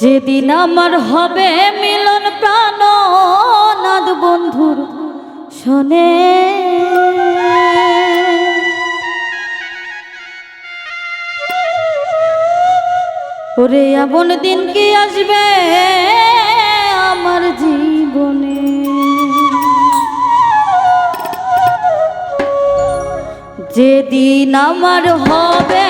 যেদিন আমার হবে মিলন প্রাণ, নাদ বন্ধুর শোনে। ওরে, এমন দিন কি আসবে আমার জীবনে? যেদিন আমার হবে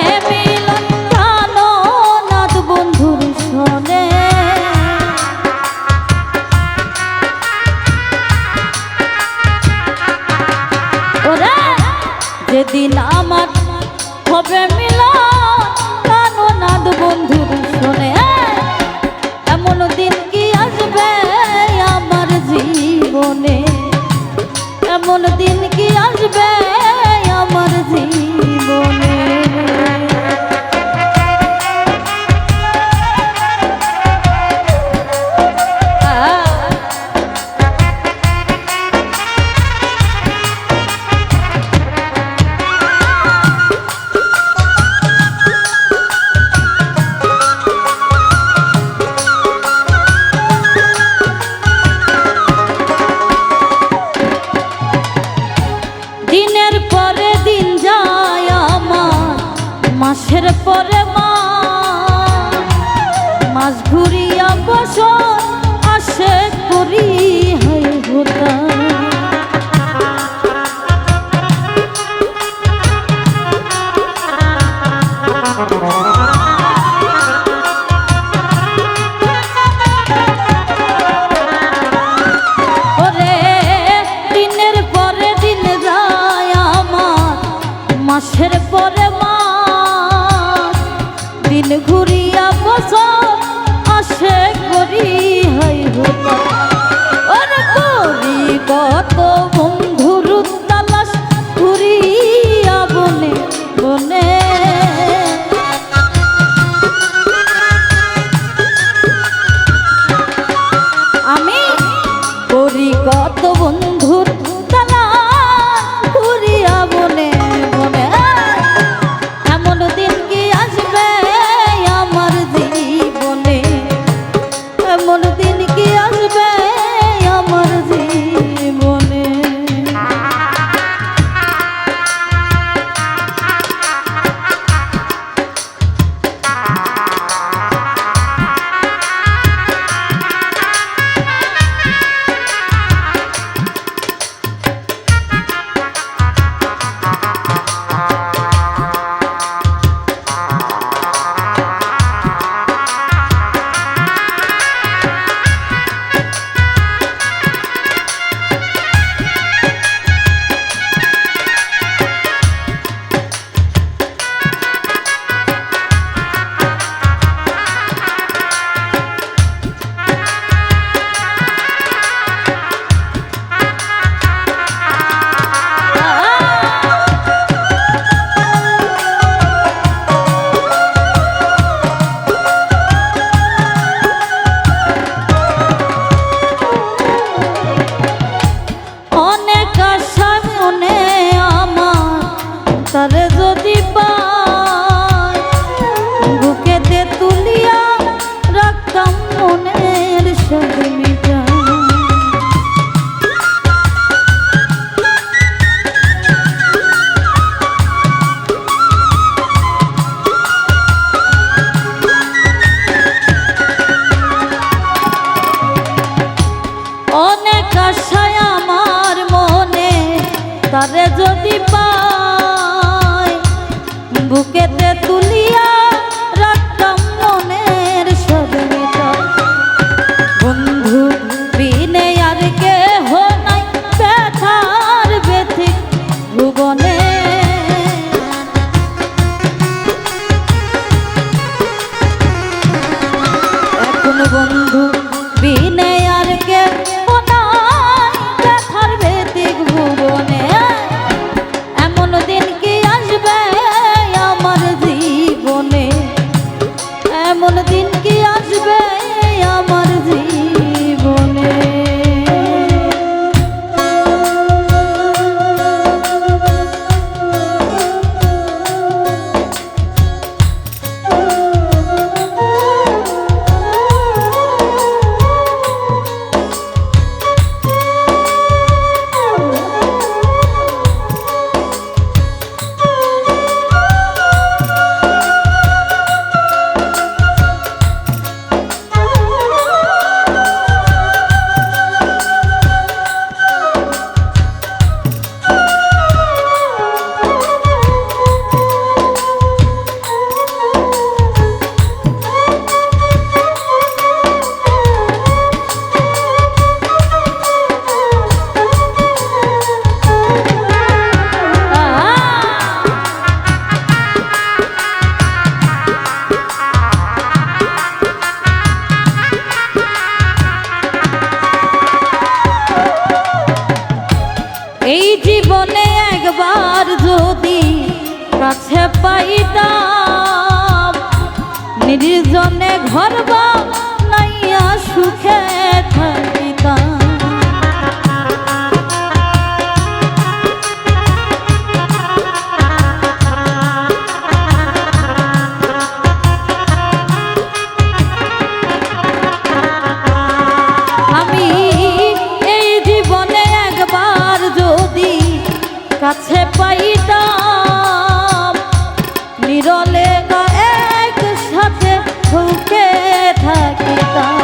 মাছ ঘুরিয়া বসন আসে করি হাই হোতা মাসের পরে মা দিন ঘুরিয়া বছর ইচ্ছে করি হয় হতা করি কত পাই বিরলে না একসাথে ঢুকে থাকিতাম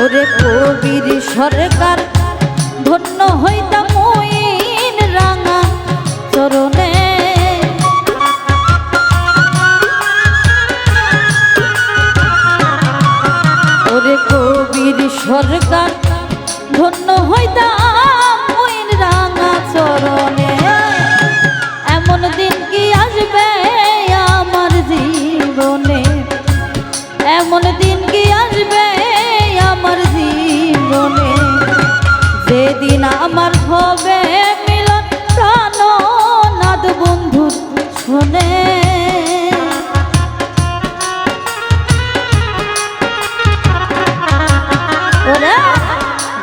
ওরে কবির সরকার ধন্য হইতাম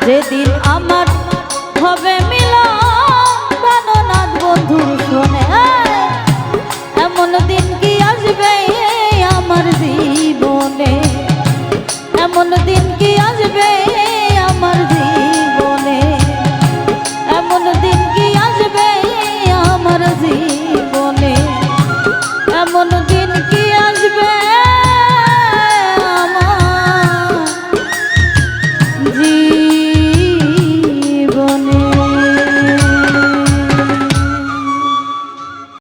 সেদিন আমার হবে মিলা প্রাণনাথ বন্ধু শোনে। এমন দিন কি আসবে আমার জীবনে? এমন দিন কি আসবে